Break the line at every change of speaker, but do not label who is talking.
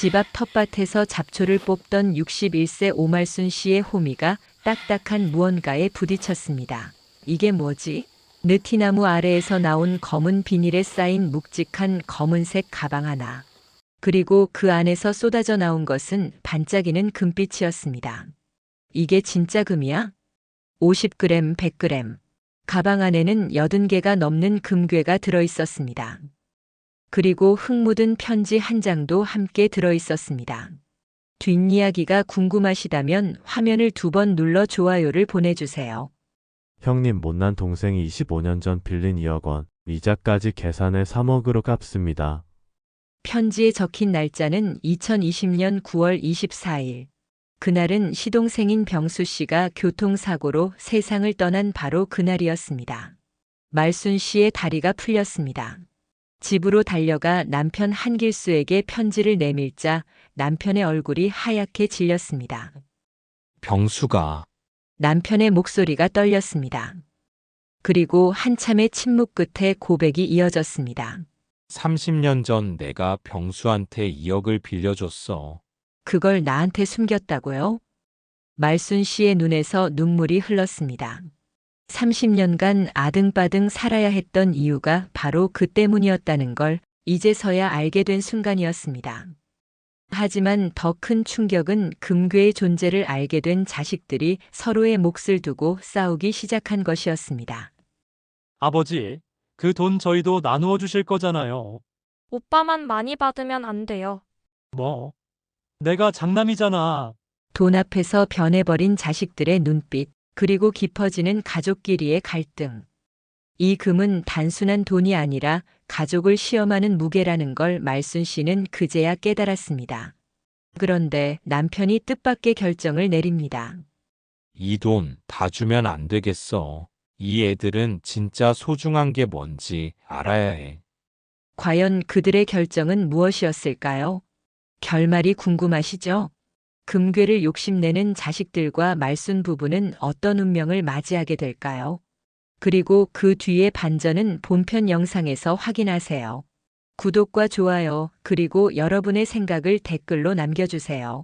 집 앞 텃밭에서 잡초를 뽑던 61세 오말순 씨의 호미가 딱딱한 무언가에 부딪혔습니다. 이게 뭐지? 느티나무 아래에서 나온 검은 비닐에 쌓인 묵직한 검은색 가방 하나. 그리고 그 안에서 쏟아져 나온 것은 반짝이는 금빛이었습니다. 이게 진짜 금이야? 50g, 100g. 가방 안에는 80개가 넘는 금괴가 들어 있었습니다. 그리고 흙 묻은 편지 한 장도 함께 들어 있었습니다. 뒷이야기가 궁금하시다면 화면을 두 번 눌러 좋아요를 보내주세요.
형님 못난 동생이 25년 전 빌린 2억 원, 이자까지 계산해 3억으로 갚습니다.
편지에 적힌 날짜는 2020년 9월 24일. 그날은 시동생인 병수 씨가 교통사고로 세상을 떠난 바로 그날이었습니다. 말순 씨의 다리가 풀렸습니다. 집으로 달려가 남편 한길수에게 편지를 내밀자 남편의 얼굴이 하얗게 질렸습니다.
병수가
남편의 목소리가 떨렸습니다. 그리고 한참의 침묵 끝에 고백이 이어졌습니다.
30년 전 내가 병수한테 2억을 빌려줬어.
그걸 나한테 숨겼다고요? 말순 씨의 눈에서 눈물이 흘렀습니다. 30년간 아등바등 살아야 했던 이유가 바로 그 때문이었다는 걸 이제서야 알게 된 순간이었습니다. 하지만 더 큰 충격은 금괴의 존재를 알게 된 자식들이 서로의 몫을 두고 싸우기 시작한 것이었습니다.
아버지, 그 돈 저희도 나누어 주실 거잖아요.
오빠만 많이 받으면 안 돼요.
뭐? 내가 장남이잖아.
돈 앞에서 변해버린 자식들의 눈빛, 그리고 깊어지는 가족끼리의 갈등. 이 금은 단순한 돈이 아니라 가족을 시험하는 무게라는 걸 말순 씨는 그제야 깨달았습니다. 그런데 남편이 뜻밖의 결정을 내립니다.
이 돈 다 주면 안 되겠어. 이 애들은 진짜 소중한 게 뭔지 알아야 해.
과연 그들의 결정은 무엇이었을까요? 결말이 궁금하시죠? 금괴를 욕심내는 자식들과 말순 부부는 어떤 운명을 맞이하게 될까요? 그리고 그 뒤의 반전은 본편 영상에서 확인하세요. 구독과 좋아요, 그리고 여러분의 생각을 댓글로 남겨주세요.